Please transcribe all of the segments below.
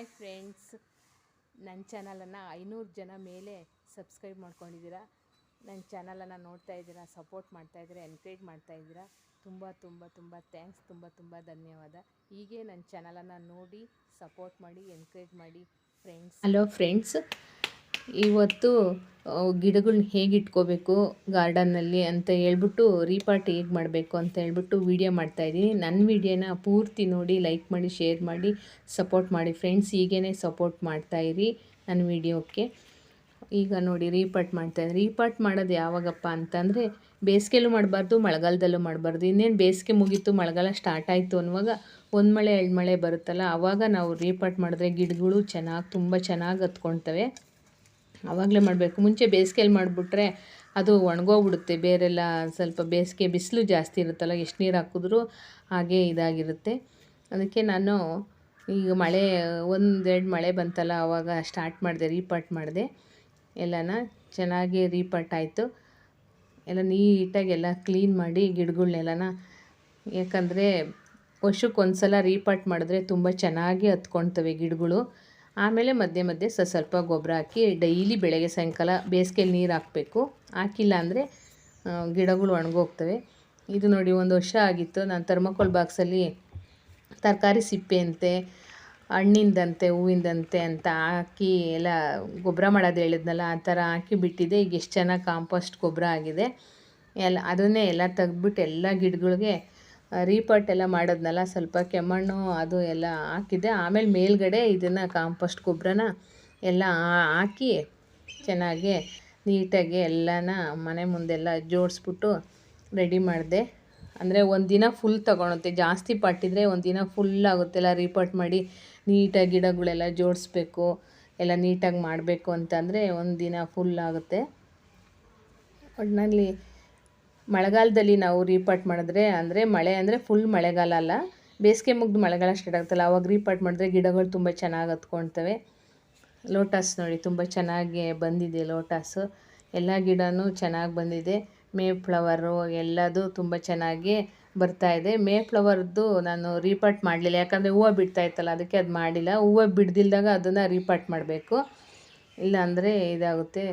Hi friends. ನನ್ನ ಚಾನಲನ್ನು ಐನೂರು ಜನ ಮೇಲೆ ಸಬ್ಸ್ಕ್ರೈಬ್ ಮಾಡ್ಕೊಂಡಿದ್ದೀರಾ. ನನ್ನ ಚಾನಲನ್ನು ನೋಡ್ತಾ ಇದ್ದೀರಾ ಸಪೋರ್ಟ್ ಮಾಡ್ತಾ ಇದ್ದೀರಾ ಎನ್ಕರೇಜ್ ಮಾಡ್ತಾ ಇದ್ದೀರಾ. ತುಂಬ ತುಂಬ ತುಂಬ ಥ್ಯಾಂಕ್ಸ್ ತುಂಬ ತುಂಬ ಧನ್ಯವಾದ. ಹೀಗೆ ನನ್ನ ಚಾನಲನ್ನು ನೋಡಿ ಸಪೋರ್ಟ್ ಮಾಡಿ ಎನ್ಕರೇಜ್ ಮಾಡಿ ಫ್ರೆಂಡ್ಸ್ ಹಲೋ ಫ್ರೆಂಡ್ಸ್ ಇವತ್ತು ಗಿಡಗಳ್ನ ಹೇಗೆ ಇಟ್ಕೋಬೇಕು ಗಾರ್ಡನ್ನಲ್ಲಿ ಅಂತ ಹೇಳ್ಬಿಟ್ಟು ರೀಪಾರ್ಟ್ ಹೇಗೆ ಮಾಡಬೇಕು ಅಂತ ಹೇಳ್ಬಿಟ್ಟು ವೀಡಿಯೋ ಮಾಡ್ತಾಯಿದ್ದೀನಿ ನನ್ನ ವೀಡಿಯೋನ ಪೂರ್ತಿ ನೋಡಿ, ಲೈಕ್ ಮಾಡಿ, ಶೇರ್ ಮಾಡಿ, ಸಪೋರ್ಟ್ ಮಾಡಿ ಫ್ರೆಂಡ್ಸ್ ಹೀಗೇ ಸಪೋರ್ಟ್ ಮಾಡ್ತಾಯಿರಿ ನನ್ನ ವೀಡಿಯೋಕ್ಕೆ. ಈಗ ನೋಡಿ ರೀಪಾಟ್ ಮಾಡ್ತಾಯಿದ್ದೀನಿ ರೀಪಾರ್ಟ್ ಮಾಡೋದು ಯಾವಾಗಪ್ಪ ಅಂತಂದರೆ, ಬೇಸಿಗೆಲೂ ಮಾಡಬಾರ್ದು, ಮಳೆಗಾಲದಲ್ಲೂ ಮಾಡಬಾರ್ದು. ಇನ್ನೇನು ಬೇಸಿಗೆ ಮುಗೀತು, ಮಳೆಗಾಲ ಸ್ಟಾರ್ಟ್ ಆಯಿತು ಅನ್ನುವಾಗ ಒಂದು ಮಳೆ, ಎರಡು ಮಳೆ ಬರುತ್ತಲ್ಲ ಆವಾಗ ನಾವು ರೀಪಾರ್ಟ್ ಮಾಡಿದ್ರೆ ಗಿಡಗಳು ಚೆನ್ನಾಗಿ, ತುಂಬ ಚೆನ್ನಾಗಿ ಹತ್ಕೊಳ್ತವೆ. ಆವಾಗಲೇ ಮಾಡಬೇಕು. ಮುಂಚೆ ಬೇಸಿಗೆಯಲ್ಲಿ ಮಾಡಿಬಿಟ್ರೆ ಅದು ಒಣಗೋಗ್ಬಿಡುತ್ತೆ. ಬೇರೆಲ್ಲ ಸ್ವಲ್ಪ ಬೇಸಿಗೆ ಬಿಸಿಲು ಜಾಸ್ತಿ ಇರುತ್ತಲ್ಲ, ಎಷ್ಟು ನೀರು ಹಾಕಿದ್ರೂ ಹಾಗೇ ಇದಾಗಿರುತ್ತೆ. ಅದಕ್ಕೆ ನಾನು ಈಗ ಮಳೆ, ಒಂದೆರಡು ಮಳೆ ಬಂತಲ್ಲ ಆವಾಗ ಸ್ಟಾರ್ಟ್ ಮಾಡಿದೆ ರೀಪಾಟ್ ಮಾಡಿದೆ. ಎಲ್ಲನ ಚೆನ್ನಾಗಿ ರೀಪಾಟ್ ಆಯಿತು. ಎಲ್ಲ ನೀಟಾಗಿ ಎಲ್ಲ ಕ್ಲೀನ್ ಮಾಡಿ ಗಿಡಗಳ್ನೆಲ್ಲನ, ಯಾಕಂದರೆ ವರ್ಷಕ್ಕೆ ಸಲ ರೀಪಾಟ್ ಮಾಡಿದ್ರೆ ತುಂಬ ಚೆನ್ನಾಗಿ ಹತ್ಕೊಳ್ತವೆ ಗಿಡಗಳು. ಆಮೇಲೆ ಮಧ್ಯೆ ಮಧ್ಯೆ ಸ ಸ್ವಲ್ಪ ಗೊಬ್ಬರ ಹಾಕಿ ಡೈಲಿ ಬೆಳಗ್ಗೆ ಸಾಯಂಕಾಲ ಬೇಸಿಗೆಯಲ್ಲಿ ನೀರು ಹಾಕಬೇಕು. ಹಾಕಿಲ್ಲ ಅಂದರೆ ಗಿಡಗಳು ಒಣಗೋಗ್ತವೆ. ಇದು ನೋಡಿ ಒಂದು ವರ್ಷ ಆಗಿತ್ತು. ನಾನು ಥರ್ಮಕೋಲ್ ಬಾಕ್ಸಲ್ಲಿ ತರಕಾರಿ ಸಿಪ್ಪೆಯಂತೆ, ಹಣ್ಣಿಂದಂತೆ, ಹೂವಿಂದಂತೆ ಅಂತ ಹಾಕಿ ಎಲ್ಲ ಗೊಬ್ಬರ ಮಾಡೋದು ಹೇಳಿದ್ನಲ್ಲ, ಆ ಥರ ಹಾಕಿ ಬಿಟ್ಟಿದೆ ಈಗ ಎಷ್ಟು ಚೆನ್ನಾಗಿ ಕಾಂಪೋಸ್ಟ್ ಗೊಬ್ಬರ ಆಗಿದೆ. ಎಲ್ಲ ಅದನ್ನೇ ಎಲ್ಲ ತೆಗೆದ್ಬಿಟ್ಟು ಎಲ್ಲ ಗಿಡಗಳಿಗೆ ರೀಪಾಟ್ ಎಲ್ಲ ಮಾಡೋದ್ನಲ್ಲ, ಸ್ವಲ್ಪ ಕೆಮ್ಮಣ್ಣು ಅದು ಎಲ್ಲ ಹಾಕಿದ್ದೆ. ಆಮೇಲೆ ಮೇಲ್ಗಡೆ ಇದನ್ನು ಕಾಂಪೋಸ್ಟ್ ಗೊಬ್ಬರನ ಎಲ್ಲ ಹಾಕಿ ಚೆನ್ನಾಗಿ ನೀಟಾಗಿ ಎಲ್ಲನ ಮನೆ ಮುಂದೆಲ್ಲ ಜೋಡಿಸ್ಬಿಟ್ಟು ರೆಡಿ ಮಾಡಿದೆ. ಅಂದರೆ ಒಂದು ದಿನ ಫುಲ್ ತೊಗೊಳುತ್ತೆ. ಜಾಸ್ತಿ ಪಟ್ಟಿದ್ರೆ ಒಂದು ದಿನ ಫುಲ್ ಆಗುತ್ತೆ ಎಲ್ಲ ರೀಪಾಟ್ ಮಾಡಿ ನೀಟಾಗಿ ಗಿಡಗಳೆಲ್ಲ ಜೋಡಿಸ್ಬೇಕು, ಎಲ್ಲ ನೀಟಾಗಿ ಮಾಡಬೇಕು ಅಂತಂದರೆ ಒಂದು ದಿನ ಫುಲ್ ಆಗುತ್ತೆ. ಒಟ್ಟಿನಲ್ಲಿ ಮಳೆಗಾಲದಲ್ಲಿ ನಾವು ರೀಪಾಟ್ ಮಾಡಿದ್ರೆ ಅಂದರೆ ಮಳೆ ಅಂದರೆ ಫುಲ್ ಮಳೆಗಾಲ ಅಲ್ಲ. ಬೇಸಿಗೆ ಮುಗ್ದು ಮಳೆಗಾಲ ಸ್ಟಾರ್ಟ್ ಆಗ್ತಲ್ಲ, ಅವಾಗ ರೀಪಾಟ್ ಮಾಡಿದ್ರೆ ಗಿಡಗಳು ತುಂಬ ಚೆನ್ನಾಗಿ ಹತ್ಕೊಳ್ತವೆ ಲೋಟಸ್ ನೋಡಿ, ತುಂಬ ಚೆನ್ನಾಗಿ ಬಂದಿದೆ ಲೋಟಸ್ಸು ಎಲ್ಲ ಗಿಡವೂ ಚೆನ್ನಾಗಿ ಬಂದಿದೆ. ಮೇ ಫ್ಲವರು ಎಲ್ಲದೂ ತುಂಬ ಚೆನ್ನಾಗಿ ಬರ್ತಾಯಿದೆ ಮೇ ಫ್ಲವರ್ದು ನಾನು ರೀಪಾಟ್ ಮಾಡಲಿಲ್ಲ. ಯಾಕಂದರೆ ಹೂವು ಬಿಡ್ತಾ ಇತ್ತಲ್ಲ, ಅದಕ್ಕೆ ಅದು ಮಾಡಿಲ್ಲ. ಹೂವು ಬಿಡ್ದಿಲ್ದಾಗ ಅದನ್ನು ರೀಪಾಟ್ ಮಾಡಬೇಕು. ಇಲ್ಲಾಂದರೆ ಇದಾಗುತ್ತೆ.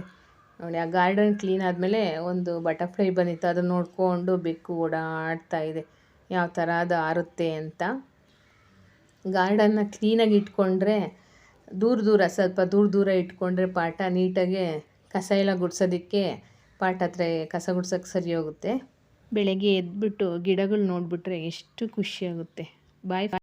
ನೋಡಿ, ಆ ಗಾರ್ಡನ್ ಕ್ಲೀನ್ ಆದಮೇಲೆ ಒಂದು ಬಟರ್ಫ್ಲೈ ಬಂದಿತ್ತು. ಅದನ್ನು ನೋಡಿಕೊಂಡು ಬೆಕ್ಕು ಓಡಾಡ್ತಾ ಇದೆ. ಯಾವ ಥರ ಅದು ಆರುತ್ತೆ ಅಂತ. ಗಾರ್ಡನ್ನ ಕ್ಲೀನಾಗಿ ಇಟ್ಕೊಂಡ್ರೆ, ದೂರ ದೂರ, ಸ್ವಲ್ಪ ದೂರ ದೂರ ಇಟ್ಕೊಂಡ್ರೆ ಪಾಠ ನೀಟಾಗಿ ಕಸ ಎಲ್ಲ ಗುಡ್ಸೋದಕ್ಕೆ ಪಾಠ ಹತ್ರ ಕಸ ಗುಡ್ಸೋಕ್ಕೆ ಸರಿ ಹೋಗುತ್ತೆ. ಬೆಳಗ್ಗೆ ಎದ್ಬಿಟ್ಟು ಗಿಡಗಳು ನೋಡಿಬಿಟ್ರೆ ಎಷ್ಟು ಖುಷಿಯಾಗುತ್ತೆ ಬಾಯ್